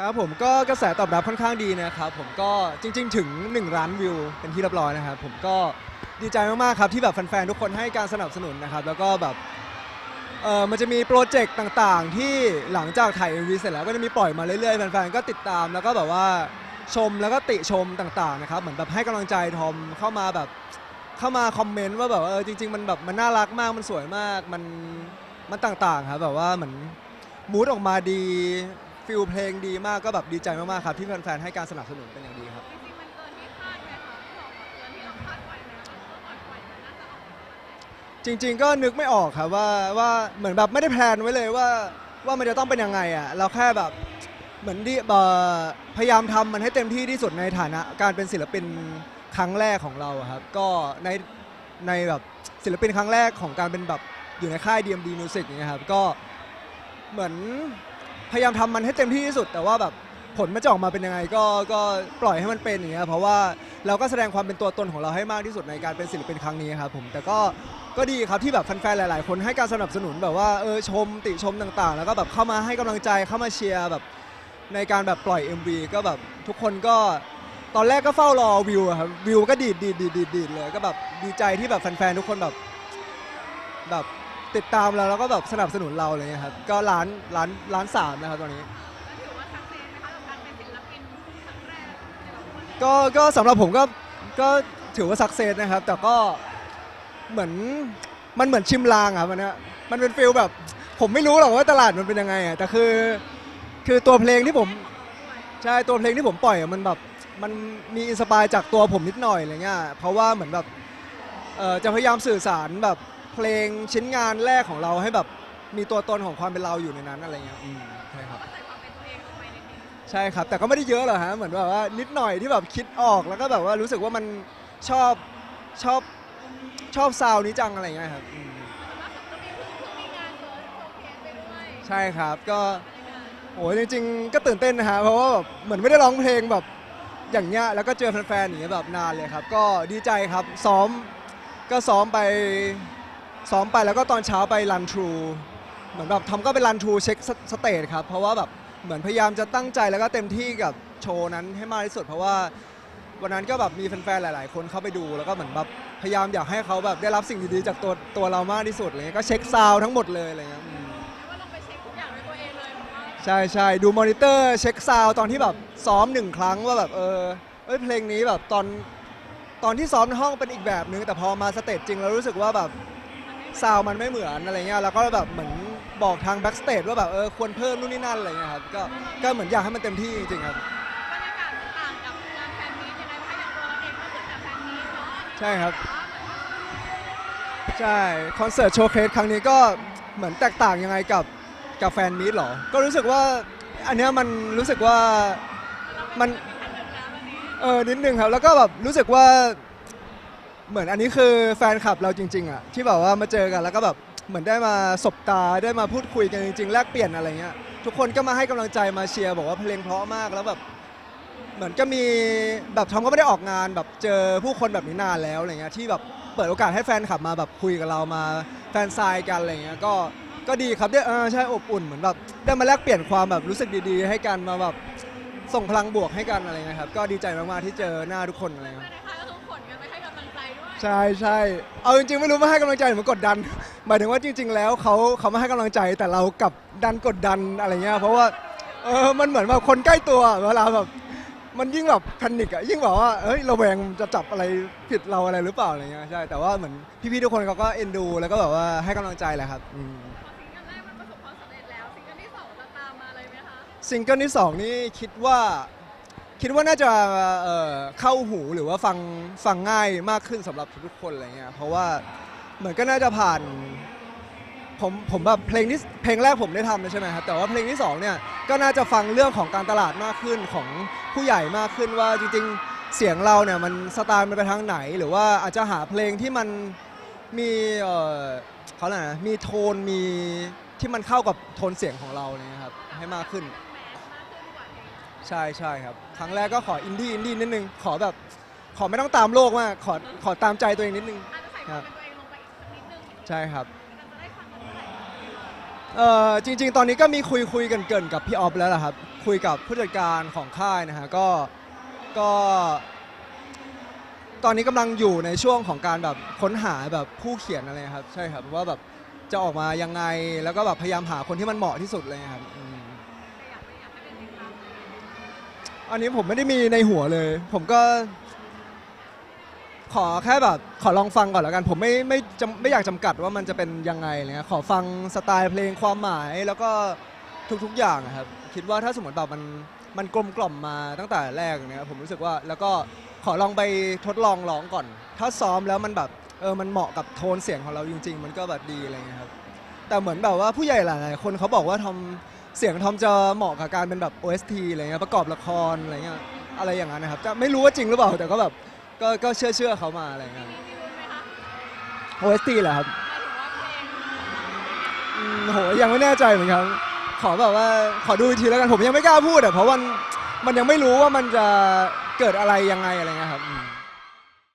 ครับผมก็กระแสตอบรับค่อนข้างดีนะครับผมก็จริง ๆ ถึง 1 ล้านวิวเป็นที่เรียบร้อยนะครับผมก็ดีใจมากๆครับที่แบบแฟนๆทุกคนให้การสนับสนุนนะครับแล้วก็แบบเออมันจะมีโปรเจกต์ต่างๆ ที่หลังจากถ่าย MV เสร็จแล้วก็จะมีปล่อยมาเรื่อยๆแฟนๆก็ติดตามแล้วก็แบบว่าชมแล้วก็ติชมต่างๆนะครับเหมือนแบบให้กำลังใจทอมเข้ามาแบบเข้ามาคอมเมนต์ว่าแบบเออจริง ๆ มันแบบมันน่ารักมากมันสวยมากมันมันต่างๆครับแบบว่าเหมือนมูดออกมาดี ฟิลเพลงดีมากก็แบบดีใจมากๆครับที่แฟนๆให้การสนับสนุนเป็นอย่างดีครับจริงๆมันเกินที่คาดไหมคะที่บอกว่าเกินที่เราคาดไว้ไหมว่าเออปล่อยไปมันน่าจะออกมาประมาณไหนจริง ๆ ก็นึกไม่ออกครับว่าว่าเหมือนแบบไม่ได้แพลนไว้เลยว่าว่ามันจะต้องเป็นยังไงอะเราแค่แบบเหมือนที่เอ่อพยายามทำมันให้เต็มที่ที่สุดในฐานะ การเป็นศิลปินครั้งแรกของเราอะครับก็ในในแบบศิลปินครั้งแรกของการเป็นแบบอยู่ในค่าย DMD Music อย่างเงี้ยครับก็เหมือน พยายามทำมันให้เต็มที่ที่สุด แต่ว่าแบบผลมันจะออกมาเป็นยังไงก็ก็ปล่อยให้มันเป็นอย่างเงี้ยเพราะว่าเราก็แสดงความเป็นตัวตนของเราให้มากที่สุดในการเป็นศิลปินครั้งนี้ครับผมแต่ก็ก็ดีครับที่แบบแฟนๆหลาย ๆ คนให้การสนับสนุนแบบว่าเออชมติชมต่างๆ แล้วก็แบบเข้ามาให้กำลังใจเข้ามาเชียร์แบบในการแบบปล่อย MV ก็แบบทุกคนก็ตอนแรกก็เฝ้ารอวิวอะครับวิวก็ดีดดีดดีดดีดดีดเลยก็แบบดีใจที่แบบแฟนๆทุกคนแบบแบบ ติดตามเราแล้วก็แบบสนับสนุนเราอะไรเลยครับก็ล้านล้านล้านสามนะครับตอนนี้ ถือว่าสักเซสไหมคะกับการเป็นศิลปินครั้งแรกในแบบคนก็ก็สำหรับผมก็ก็ถือว่าสักเซสนะครับ แต่ก็เหมือนมันเหมือนชิมลางอะมันเนี่ยมันเป็นฟิลแบบ ผมไม่รู้หรอกว่าตลาดมันเป็นยังไงอะแต่คือ คือตัวเพลงที่ผมใช่ตัวเพลงที่ผมปล่อยอะมันแบบมันมีอินสปายจากตัวผมนิดหน่อยอะไรเงี้ยเพราะว่าเหมือนแบบเอ่อจะพยายามสื่อสารแบบ เพลงชิ้นงานแรกของเราให้แบบมีตัวตนของความเป็นเราอยู่ในนั้นอะไรเงี้ยอืมใช่ครับก็ใส่ความเป็นตัวเองลงไปในเพลงใช่ครับ แต่ก็ไม่ได้เยอะหรอกฮะ เหมือนแบบว่านิดหน่อยที่แบบคิดออกแล้วก็แบบว่ารู้สึกว่ามันชอบชอบชอบซาวด์นี้จังอะไรเงี้ยครับอืมล่าสุดก็มีเพิ่งเพิ่งมีงานเฟิร์สโชว์เคสไปด้วยใช่ครับก็ในงานโอ้ยจริงๆ ก็ตื่นเต้นนะฮะเพราะว่าแบบเหมือนไม่ได้ร้องเพลงแบบอย่างเงี้ยแล้วก็เจอแฟนๆอย่างเงี้ยแบบนานเลยครับ ก็ดีใจครับซ้อมก็ซ้อมไป ซ้อมไปแล้วก็ตอนเช้าไปรันทรูเหมือนแบบทำก็ไปรันทรูเช็คสเตจครับ เพราะว่าแบบเหมือนพยายามจะตั้งใจแล้วก็เต็มที่กับโชว์นั้นให้มากที่สุด เพราะว่าวันนั้นก็แบบมีแฟนๆหลาย ๆ คนเข้าไปดูแล้วก็เหมือนแบบพยายามอยากให้เขาแบบได้รับสิ่งดีๆจากตัวตัวเรามากที่สุดอะไรเลยก็เช็คซาวด์ทั้งหมดเลยอะไรเงี้ยอืมเรียกว่าลงไปเช็คทุกอย่างด้วยตัวเองเลยเพราะว่าใช่ใช่ดูมอนิเตอร์เช็คซาวด์ตอนที่แบบซ้อมหนึ่งครั้งว่าแบบเออเอ้ยเพลงนี้แบบตอนตอนที่ซ้อมในห้องเป็นอีกแบบนึงแต่พอมาสเตจจริงเรารู้สึกว่าแบบ ซาวด์มันไม่เหมือนอะไรเงี้ยแล้วก็แบบเหมือนบอกทางแบ็กสเตจว่าแบบเออควรเพิ่มนู่นนี่นั่นอะไรเงี้ยครับก็ก็เหมือนอยากให้มันเต็มที่จริงๆครับบรรยากาศต่างกับงานแฟนมีตยังไงคะอย่างตัวเราเองก็เหมือนกับแฟนมีตเนาะใช่ครับใช่คอนเสิร์ตโชว์เคสครั้งนี้ก็เหมือนแตกต่างยังไงกับกับแฟนมีตหรอ ก็รู้สึกว่าอันเนี้ยมันรู้สึกว่ามันเออนิดนึงครับแล้วก็แบบรู้สึกว่า เหมือนอันนี้คือแฟนคลับเราจริง ๆอะที่แบบว่ามาเจอกันแล้วก็แบบเหมือนได้มาสบตาได้มาพูดคุยกันจริงๆแลกเปลี่ยนอะไรเงี้ยทุกคนก็มาให้กำลังใจมาเชียร์บอกว่าเพลงเพราะมากแล้วแบบเหมือนก็มีแบบทอมก็ไม่ได้ออกงานแบบเจอผู้คนแบบนี้นานแล้วอะไรเงี้ยที่แบบเปิดโอกาสให้แฟนคลับมาแบบคุยกับเรามาแฟนซายกันอะไรเงี้ยก็ก็ดีครับได้เออใช่อบอุ่นเหมือนแบบได้มาแลกเปลี่ยนความแบบรู้สึกดีๆ ให้กันมาแบบส่งพลังบวกให้กันอะไรเงี้ยครับก็ดีใจมากๆที่เจอหน้าทุกคนอะไรเงี้ย ใจด้วยใช่ใช่เอาจริงๆไม่รู้มาให้กำลังใจหรือมากดดัน หมายถึงว่าจริง ๆ แล้วเขาเขามาให้กำลังใจแต่เรากลับดันกดดันอะไรเงี้ยเพราะว่าเออมันเหมือนแบบคนใกล้ตัวเวลาแบบมันยิ่งแบบแพนิกอะยิ่งแบบว่าเอ้ยระแวงจะจับอะไรผิดเราอะไรหรือเปล่าอะไรเงี้ยใช่แต่ว่าเหมือนพี่ๆทุกคนเขาก็เอ็นดู แล้วก็แบบว่าให้กำลังใจแหละครับอืมพอซิงเกิลแรกมันประสบความสำเร็จแล้ว ซิงเกิลที่สองจะตามมาเลยไหมคะ ซิงเกิลที่สองนี่คิดว่า คิดว่าน่าจะเอ่อเข้าหูหรือว่าฟังฟังง่ายมากขึ้นสำหรับทุกๆคนอะไรเงี้ยเพราะว่าเหมือนก็น่าจะผ่านผมผมแบบเพลงที่เพลงแรกผมได้ทำใช่ไหมครับแต่ว่าเพลงที่สองเนี่ยก็น่าจะฟังเรื่องของการตลาดมากขึ้นของผู้ใหญ่มากขึ้นว่าจริงๆเสียงเราเนี่ยมันสไตล์มันไปทางไหน หรือว่าอาจจะหาเพลงที่มันมีเอ่อเขาเรียกอะไรนะมีโทนมีที่มันเข้ากับโทนเสียงของเราเนี่ยครับให้มากขึ้น ใช่ใช่ครับ ครั้งแรกก็ขออินดี้อินดี้นิดนึง ขอแบบ ขอไม่ต้องตามโลกมาก ขอขอตามใจตัวเองนิดนึง อาจจะใส่ความเป็นตัวเองลงไปอีกสักนิดนึงใช่ครับ มันจะได้ฟังกันเมื่อไหร่เอ่อจริง ๆ ตอนนี้ก็มีคุยคุยกันเกินๆกับพี่ออฟแล้วล่ะครับ คุยกับผู้จัดการของค่ายนะฮะก็ก็ ตอนนี้กำลังอยู่ในช่วงของการแบบค้นหาแบบผู้เขียนอะไรครับ ใช่ครับว่าแบบจะออกมายังไงแล้วก็แบบพยายามหาคนที่มันเหมาะที่สุดเลยครับอืม อันนี้ผมไม่ได้มีในหัวเลย ผมก็ ขอแค่แบบขอลองฟังก่อนแล้วกัน ผมไม่ไม่จำไม่อยากจำกัดว่ามันจะเป็นยังไงอะไรเลยขอฟังสไตล์เพลงความหมายแล้วก็ทุกๆอย่างอะครับ คิดว่าถ้าสมมติแบบมันมันกลมกล่อมมาตั้งแต่แรกเนี่ยผมรู้สึกว่าแล้วก็ขอลองไปทดลองร้องก่อน ถ้าซ้อมแล้วมันแบบเออมันเหมาะกับโทนเสียงของเราจริง ๆ มันก็แบบดีอะไรเงี้ยครับ แต่เหมือนแบบว่าผู้ใหญ่หลายๆคนเขาบอกว่าทำ เสียงทอมจะเหมาะกับการเป็นแบบ OST อะไรเงี้ยประกอบละครอะไรเงี้ยอะไรอย่างนั้นนะครับจะไม่รู้ว่าจริงหรือเปล่าแต่ก็แบบก็ก็เชื่อเชื่อเขามาอะไรเงี้ย OST เหรอครับอืมโหยังไม่แน่ใจเหมือนกันขอแบบว่าขอดูอีกทีแล้วกันผมยังไม่กล้าพูดอะเพราะมันมันยังไม่รู้ว่ามันจะเกิดอะไรยังไงอะไรเงี้ยครับอืม